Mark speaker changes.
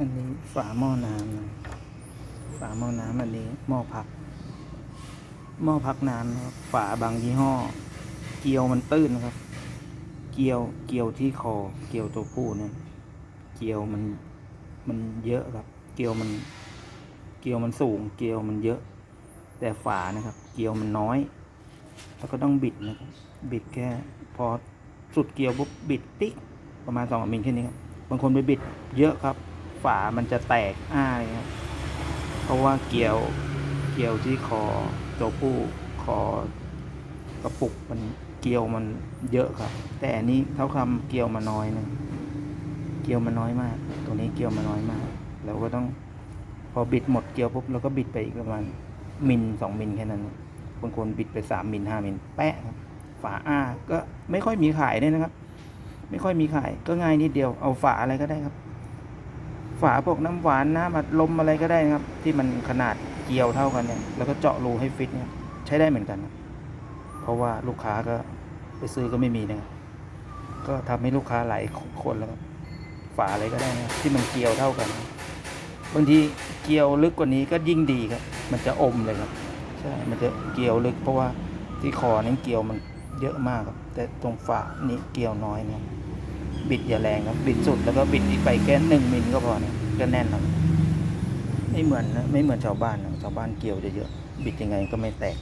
Speaker 1: อันนี้ฝาหม้อน้ำนะฝาหม้อน้ำอันนี้หม้อพัก หม้อพักน้ำนะครับฝาบางยี่ห้อ เกลียวมันตื้นนะครับ เกลียวเกลียวที่คอ เกลียวตัวผู้เนี่ยเกลียวมันมันเยอะครับ เกลียวมัน เกลียวมันสูง เกลียวมันเยอะ แต่ฝานะครับ เกลียวมันน้อย แล้วก็ต้องบิดนะครับบิดแค่พอสุดเกลียวปุ๊บบิดติ๊กประมาณสองมิลแค่นี้ครับบางคนไปบิดเยอะครับ ฝามันจะแตกอ้าเลยครับเพราะว่าเกลียวเกลียวที่คอตัวผู้คอกระปุกมันเกลียวมันเยอะครับ แต่อันนี้เท่าคำเกลียวมาน้อยนะเกลียวมันน้อยมาก ตัวนี้เกลียวมาน้อยมากเราก็ต้องพอบิดหมดเกลียวปุ๊บเราก็บิดไปอีกประมาณมิลสองมิลแค่นั้นบางคนบิดไปสามมิลห้ามิลแปะครับฝาอ้าก็ไม่ค่อยมีขายด้วยนะครับ ไม่ค่อยมีขายก็ง่ายนิดเดียวเอาฝาอะไรก็ได้ครับ ฝาพวกน้ำหวานน้ำอัดลมอะไรก็ได้นะครับ ที่มันขนาดเกลียวเท่ากันเนี่ยแล้วก็เจาะรูให้ฟิตเนี่ยใช้ได้เหมือนกันนะเพราะว่าลูกค้าก็ไปซื้อก็ไม่มีนะครับก็ทำให้ลูกค้าหลายคนแล้วฝาอะไรก็ได้นะที่มันเกลียวเท่ากันบางทีเกลียวลึกกว่านี้ก็ยิ่งดีครับ มันจะอมเลยครับใช่มันจะเกลียวลึก เพราะว่าที่คอนี่เกลียวมันเยอะมากครับ แต่ตรงฝานี่เกลียวน้อยนะครั บิดอย่าแรงครับบิดสุดแล้วก็บิดไปแค่หนึ่งมิลก็พอเนี่ยก็แน่นแล้วไม่เหมือนนะไม่เหมือนชาวบ้านนะชาวบ้านเกี่ยวจะเยอะบิดยังไงก็ไม่แตก